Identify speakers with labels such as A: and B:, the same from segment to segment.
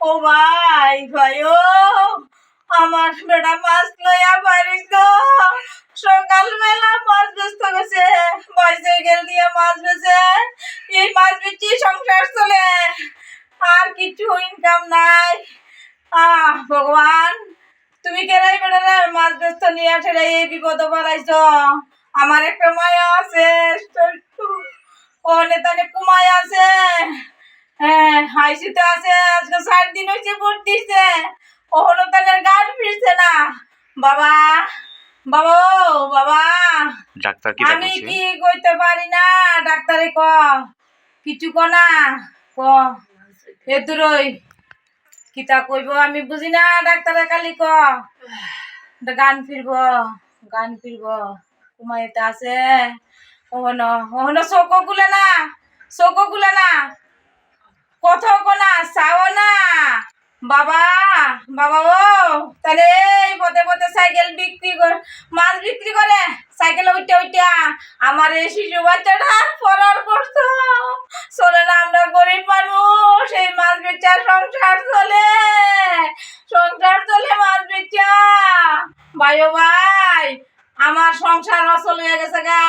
A: ও ভাই ভাই, ও, আমার বেটা মাছ লইয়া পারিস গো। সকালবেলা মাছ বেচতে গেছে বাইসাইকেল দিয়ে মাছ বেচে এই মাছ বেচি সংসার চলে, আর কিছু ইনকাম নাই। আহ, ভগবান, তুমি কেরাই বেড়ালে মাছ বেচতে নিয়ে আসে এই বিপদ বাড়াইছ আমার একটা মায়া আছে ও নেতানে কুমায় আছে। হ্যাঁ হাইসিতে আছে আজকে ষাট দিন হয়েছে ভোট দিচ্ছে ও হলো গান ফিরছে না। বাবা বাবা বাবা।
B: ডাক্তার কি
A: আমি কি কইতে পারি না ডাক্তারে ক। কিছু ক না ক। এদুরই কিতা কইব আমি বুঝি না ডাক্তারে কালি ক। গান ফিরব গান ফিরব। কুমাইতে আছে। ওহন ওহন চোখ গুলে না চোখ গুলে না। কত কোনা চাও না। বাবা বাবা ও তাহলে এই পথে পথে সাইকেল বিক্রি করে, মাছ বিক্রি করে সাইকেল উঠে উঠে আমার এই শিশু বাচ্চাটা পড়ার করতো চলে না, আমরা গরিব মানুষ, এই মাছ বেচা সংসার চলে। সংসার চলে মাছ বেচা। ভাই ও ভাই, আমার সংসার অচল হয়ে গেছে গা।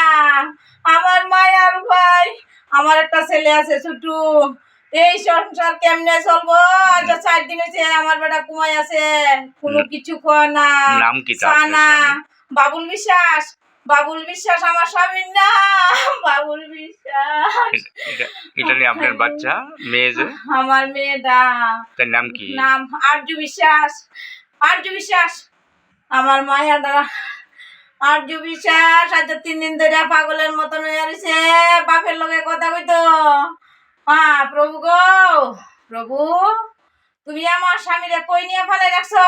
A: আমার মায়ার ভাই, আমার একটা ছেলে আছে ছুটু এই সংসার কেমনে চলবো? আজ চার দিন হয়েছে আমার বেটা কুমাই আছে। কোনো কিছু খাওয়া না।
B: নাম কি?
A: বাবুল বিশ্বাস। বাবুল বিশ্বাস আমার স্বামীর নাম। বাবুল বিশ্বাস।
B: এটা নিয়ে আপনার বাচ্চা মেয়ে যে?
A: আমার মেয়েটা।
B: তার নাম কি?
A: নাম আর্য বিশ্বাস। আর্য বিশ্বাস। আমার মায়ের দ্বারা আর্য বিশ্বাস আজ তিন দিন ধরে পাগলের মতন হয়ে বাপের লগে কথা কইতো হ্যাঁ প্রভু গো। প্রভু তুমি আমার স্বামীরে কই নিয়ে ফেলে রাখছো?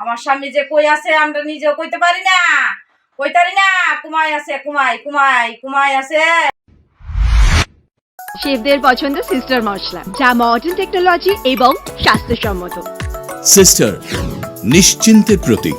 A: আমার স্বামী যে কই আছে আমরা নিজেও কইতে পারি না। কইতারি না কুমাই আছে কুমাই কুমাই কুমাই আছে।
C: শেফদের পছন্দ সিস্টার মশলা যা মডার্ন টেকনোলজি এবং স্বাস্থ্যসম্মত।
D: সিস্টার নিশ্চিন্তের প্রতীক।